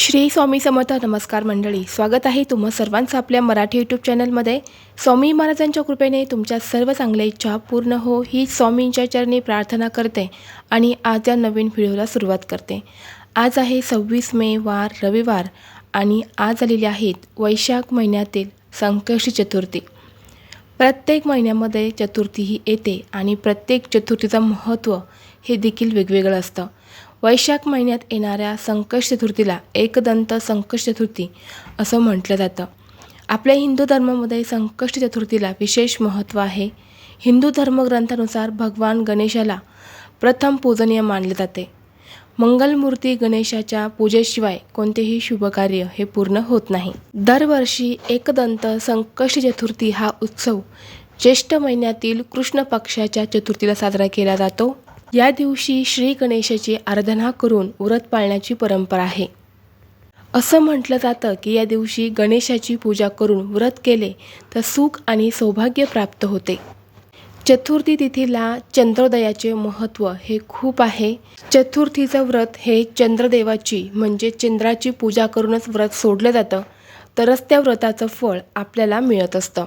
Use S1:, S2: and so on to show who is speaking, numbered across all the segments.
S1: श्री स्वामी समर्थ नमस्कार मंडळी स्वागत आहे तुम्हा सर्वांचं आपल्या मराठी यूट्यूब चॅनलमध्ये स्वामी महाराजांच्या कृपेने तुमच्या सर्व चांगल्या इच्छा पूर्ण हो ही स्वामींच्या चरणी प्रार्थना करते आणि आज या नवीन व्हिडिओला सुरुवात करते. आज आहे सव्वीस मे वार रविवार आणि आज आलेले आहेत वैशाख महिन्यातील संकष्टी चतुर्थी. प्रत्येक महिन्यामध्ये चतुर्थी ही येते आणि प्रत्येक चतुर्थीचं महत्त्व हे देखील वेगवेगळं असतं. वैशाख महिन्यात येणाऱ्या संकष्ट चतुर्थीला एकदंत संकष्ट चतुर्थी असं म्हटलं जातं. आपल्या हिंदू धर्मामध्ये संकष्ट चतुर्थीला विशेष महत्त्व आहे. हिंदू धर्मग्रंथानुसार भगवान गणेशाला प्रथम पूजनीय मानले जाते. मंगलमूर्ती गणेशाच्या पूजेशिवाय कोणतेही शुभकार्य हे पूर्ण होत नाही. दरवर्षी एकदंत संकष्ट चतुर्थी हा उत्सव ज्येष्ठ महिन्यातील कृष्ण पक्षाच्या चतुर्थीला साजरा केला जातो. या दिवशी श्री गणेशाची आराधना करून व्रत पाळण्याची परंपरा आहे. असं म्हटलं जातं की या दिवशी गणेशाची पूजा करून व्रत केले तर सुख आणि सौभाग्य प्राप्त होते. चतुर्थी तिथीला चंद्रोदयाचे महत्त्व हे खूप आहे. चतुर्थीचं व्रत हे चंद्रदेवाची म्हणजे चंद्राची पूजा करूनच व्रत सोडलं जातं. तरच त्या व्रताचं फळ आपल्याला मिळत असतं.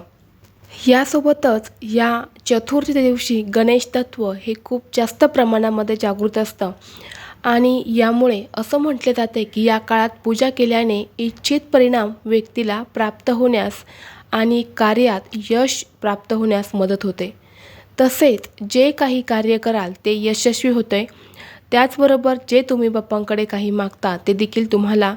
S1: यासोबतच या चतुर्थी दिवशी गणेश तत्व हे खूप जास्त प्रमाणामध्ये जागृत असतं. आणि यामुळे असं म्हटले जाते की या काळात पूजा केल्याने इच्छित परिणाम व्यक्तीला प्राप्त होण्यास आणि कार्यात यश प्राप्त होण्यास मदत होते. तसेच जे काही कार्य कराल ते यशस्वी होते. त्याचबरोबर जे तुम्ही बाप्पांकडे काही मागता ते देखील तुम्हाला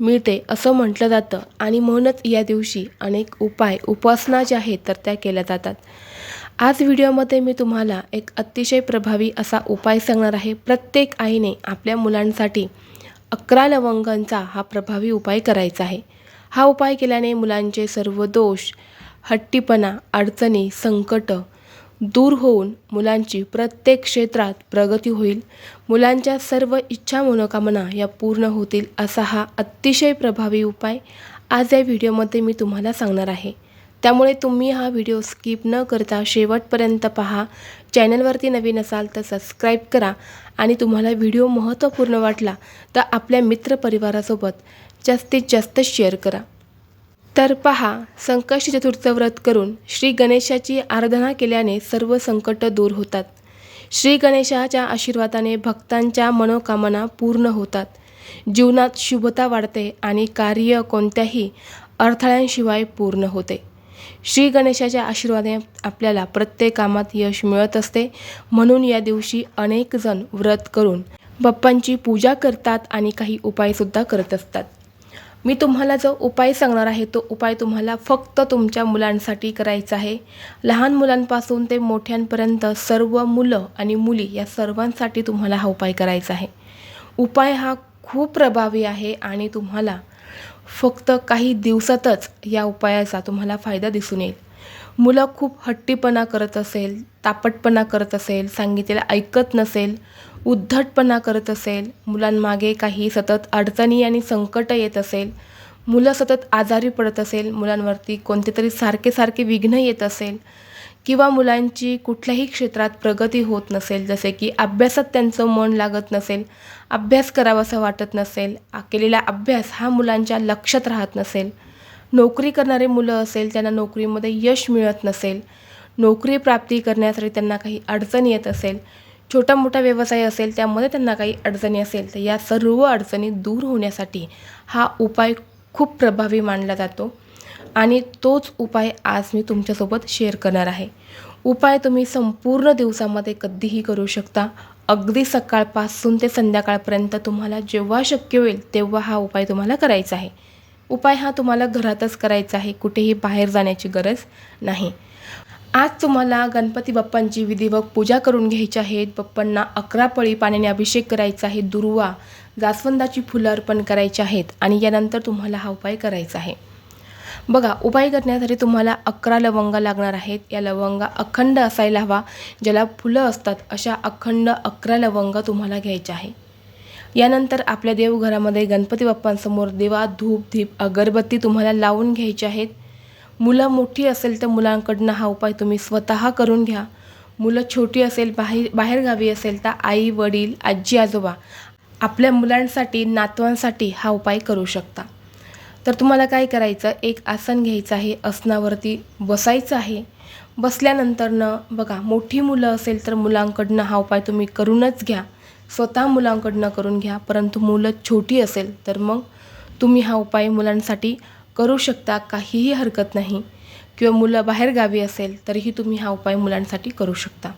S1: मिळते असं म्हटलं जातं. आणि म्हणूनच या दिवशी अनेक उपाय उपासना ज्या आहेत तर त्या केल्या जातात. आज व्हिडिओमध्ये मी तुम्हाला एक अतिशय प्रभावी असा उपाय सांगणार आहे. प्रत्येक आईने आपल्या मुलांसाठी अकरा लवंगांचा हा प्रभावी उपाय करायचा आहे. हा उपाय केल्याने मुलांचे सर्व दोष हट्टीपणा अडचणी संकट दूर होऊन मुलांची प्रत्येक क्षेत्रात प्रगती होईल. मुलांच्या सर्व इच्छा मनोकामना या पूर्ण होतील असा हा अतिशय प्रभावी उपाय आज या व्हिडिओमध्ये मी तुम्हाला सांगणार आहे. त्यामुळे तुम्ही हा व्हिडिओ स्किप न करता शेवटपर्यंत पहा. चॅनलवरती नवीन असाल तर सबस्क्राईब करा आणि तुम्हाला व्हिडिओ महत्त्वपूर्ण वाटला तर आपल्या मित्रपरिवारासोबत जास्तीत जास्त शेअर करा. तर पहा संकष्टी चतुर्थचं व्रत करून श्री गणेशाची आराधना केल्याने सर्व संकट दूर होतात. श्री गणेशाच्या आशीर्वादाने भक्तांच्या मनोकामना पूर्ण होतात. जीवनात शुभता वाढते आणि कार्य कोणत्याही अडथळ्यांशिवाय पूर्ण होते. श्री गणेशाच्या आशीर्वादाने आपल्याला प्रत्येक कामात यश मिळत असते. म्हणून या दिवशी अनेक जण व्रत करून बाप्पांची पूजा करतात आणि काही उपायसुद्धा करत असतात. मी तुम्हाला जो उपाय सांगणार आहे तो उपाय तुम्हाला फक्त तुमच्या मुलांसाठी करायचा आहे. लहान मुलांपासून ते मोठ्यांपर्यंत सर्व मुलं आणि मुली या सर्वांसाठी तुम्हाला हा उपाय करायचा आहे. उपाय हा खूप प्रभावी आहे आणि तुम्हाला फक्त काही दिवसातच या उपायाचा तुम्हाला फायदा दिसून येईल. मुलं खूप हट्टीपणा करत असेल तापटपणा करत असेल सांगितलेलं ऐकत नसेल उद्धटपणा करत असेल मुलांमागे काही सतत अडचणी आणि संकट येत असेल मुलं सतत आजारी पडत असेल मुलांवरती कोणते तरी सारखे सारखे विघ्न येत असेल किंवा मुलांची कुठल्याही क्षेत्रात प्रगती होत नसेल जसे की अभ्यासात त्यांचं मन लागत नसेल अभ्यास करावासा वाटत नसेल केलेला अभ्यास हा मुलांच्या लक्षात राहत नसेल. नोकरी करणारे मुलं असेल त्यांना नोकरीमध्ये यश मिळत नसेल. नोकरी प्राप्ती करण्यासाठी त्यांना काही अडचण येत असेल छोटा मोठा व्यवसाय असेल त्यामध्ये त्यांना काही अडचणी असेल तर या सर्व अडचणी दूर होण्यासाठी हा उपाय खूप प्रभावी मानला जातो. आणि तोच उपाय आज मी तुमच्यासोबत शेअर करणार आहे. उपाय तुम्ही संपूर्ण दिवसामध्ये कधीही करू शकता. अगदी सकाळपासून ते संध्याकाळपर्यंत तुम्हाला जेव्हा शक्य होईल तेव्हा हा उपाय तुम्हाला करायचा आहे. उपाय हा तुम्हाला घरातच करायचा आहे. कुठेही बाहेर जाण्याची गरज नाही. आज तुम्हाला गणपती बाप्पांची विधिवत पूजा करून घ्यायची आहेत बाप्पांना अकरा पळी पाण्याने अभिषेक करायचा आहे. दुर्वा जास्वंदाची फुलं अर्पण करायची आहेत आणि यानंतर तुम्हाला हा उपाय करायचा आहे. बघा उपाय करण्यासाठी तुम्हाला अकरा लवंगा लागणार आहेत. या लवंगा अखंड असायला हवा. ज्याला फुलं असतात अशा अखंड अकरा लवंगा तुम्हाला घ्यायच्या आहे. यानंतर आपल्या देवघरामध्ये गणपती बाप्पांसमोर देवा धूप धीप अगरबत्ती तुम्हाला लावून घ्यायची आहेत. मुलं मोठी असेल तर मुलांकडनं हा उपाय तुम्ही स्वतः करून घ्या. मुलं छोटी असेल बाहेर बाहेरगावी असेल तर आई वडील आजी आजोबा आपल्या मुलांसाठी नातवांसाठी हा उपाय करू शकता. तर तुम्हाला काय करायचं? एक आसन घ्यायचं आहे आसनावरती बसायचं आहे. बसल्यानंतरनं बघा मोठी मुलं असेल तर मुलांकडनं हा उपाय तुम्ही करूनच घ्या. स्वतः मुलांकडनं करून घ्या परंतु मुलं छोटी असेल तर मग तुम्ही हा उपाय मुलांसाठी करू शकता काहीही हरकत नाही. किंवा मुलं बाहेरगावी असेल तरीही तुम्ही हा उपाय मुलांसाठी करू शकता.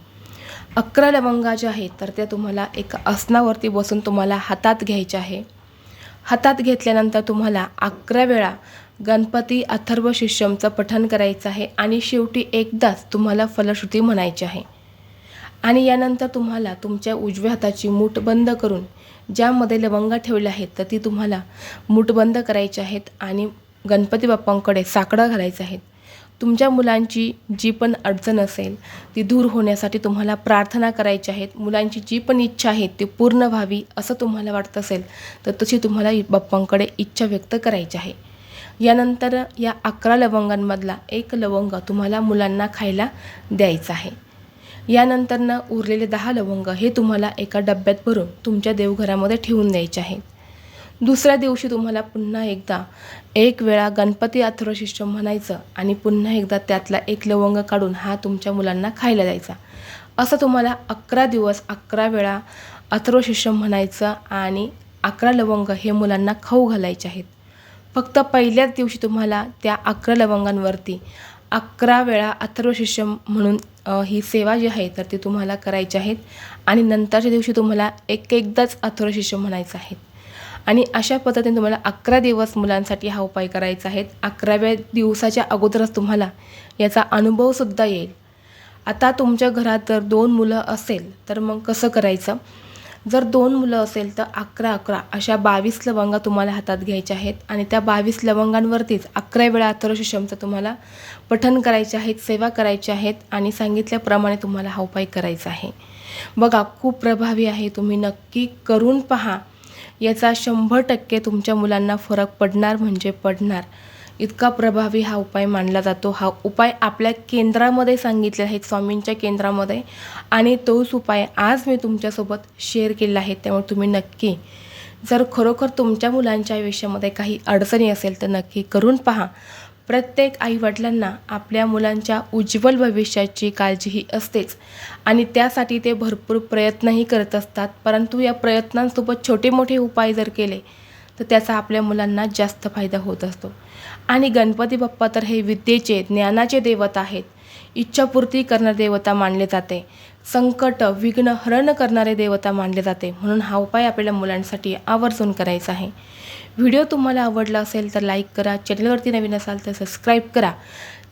S1: अकरा लवंगा ज्या आहेत तर त्या तुम्हाला एका आसनावरती बसून तुम्हाला हातात घ्यायच्या आहे. हातात घेतल्यानंतर तुम्हाला अकरा वेळा गणपती अथर्व शिष्यमचं पठण करायचं आहे आणि शेवटी एकदाच तुम्हाला फलश्रुती म्हणायची आहे. आणि यानंतर तुम्हाला तुमच्या उजव्या हाताची मूठ बंद करून ज्यामध्ये लवंगा ठेवल्या आहेत तर ती तुम्हाला मूठ बंद करायची आहेत आणि गणपती बाप्पांकडे साकडं घालायचं आहेत. तुमच्या मुलांची जी पण अडचण असेल ती दूर होण्यासाठी तुम्हाला प्रार्थना करायची आहेत. मुलांची जी पण इच्छा आहे ती पूर्ण व्हावी असं तुम्हाला वाटत असेल तर तशी तुम्हाला बाप्पांकडे इच्छा व्यक्त करायची आहे. यानंतर या अकरा लवंगांमधला एक लवंग तुम्हाला मुलांना खायला द्यायचं आहे. यानंतरनं उरलेले दहा लवंग हे तुम्हाला एका डब्यात भरून तुमच्या देवघरामध्ये ठेवून द्यायचे आहेत दुसऱ्या दिवशी तुम्हाला पुन्हा एकदा एक वेळा गणपती अथर्वशिष्ट म्हणायचं आणि पुन्हा एकदा त्यातला एक लवंग काढून हा तुमच्या मुलांना खायला द्यायचा. असं तुम्हाला अकरा दिवस अकरा वेळा अथर्वशिष्य म्हणायचं आणि अकरा लवंग हे मुलांना खाऊ घालायचे आहेत. फक्त पहिल्याच दिवशी तुम्हाला त्या अकरा लवंगांवरती अकरा वेळा अथर्वशिष्य म्हणून ही सेवा जी आहे तर ती तुम्हाला करायची आहेत आणि नंतरच्या दिवशी तुम्हाला एक एकदाच अथर्वशिष्य म्हणायचं आहे. आणि अशा पद्धतीने तुम्हाला अकरा दिवस मुलांसाठी हा उपाय करायचा आहे. अकराव्या दिवसाच्या अगोदरच तुम्हाला याचा अनुभवसुद्धा येईल. आता तुमच्या घरात जर दोन मुलं असेल तर मग कसं करायचं? जर दोन मुलं असेल तर अकरा अकरा अशा बावीस लवंगा तुम्हाला हातात घ्यायच्या आहेत आणि त्या बावीस लवंगांवरतीच अकरा वेळा अथर्वशिष्यमचं तुम्हाला पठण करायचे आहेत सेवा करायच्या आहेत आणि सांगितल्याप्रमाणे तुम्हाला हा उपाय करायचा आहे. बघा खूप प्रभावी आहे. तुम्ही नक्की करून पहा. याचा शंभर टक्के तुमच्या मुलांना फरक पडणार म्हणजे पडणार. इतका प्रभावी हा उपाय मानला जातो. हा उपाय आपल्या केंद्रामध्ये सांगितले आहेत स्वामींच्या केंद्रामध्ये. आणि तोच उपाय आज मी तुमच्यासोबत शेअर केला आहे त्यामुळे तुम्ही नक्की जर खरोखर तुमच्या मुलांच्या आयुष्यामध्ये काही अडचणी असेल तर नक्की करून पहा. प्रत्येक आईवडिलांना आपल्या मुलांच्या उज्ज्वल भविष्याची काळजी ही असतेच. आणि त्यासाठी ते भरपूर प्रयत्नही करत असतात. परंतु या प्रयत्नांसोबत छोटे मोठे उपाय जर केले तर त्याचा आपल्या मुलांना जास्त फायदा होत असतो. आणि गणपती बाप्पा तर हे विद्येचे ज्ञानाचे देवता आहेत. इच्छापूर्ती करणारे देवता मानले जाते. संकट विघ्न हरण करणारे देवता मानले जाते. म्हणून हा उपाय आपल्या मुलांसाठी आवर्जून करायचा आहे. व्हिडिओ तुम्हाला आवडला असेल तर लाईक करा चॅनलवरती नवीन असाल तर सबस्क्राईब करा.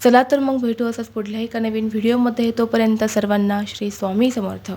S1: चला तर मग भेटू असंच पुढल्याही एका नवीन व्हिडिओमध्ये. तोपर्यंत सर्वांना श्री स्वामी समर्थ.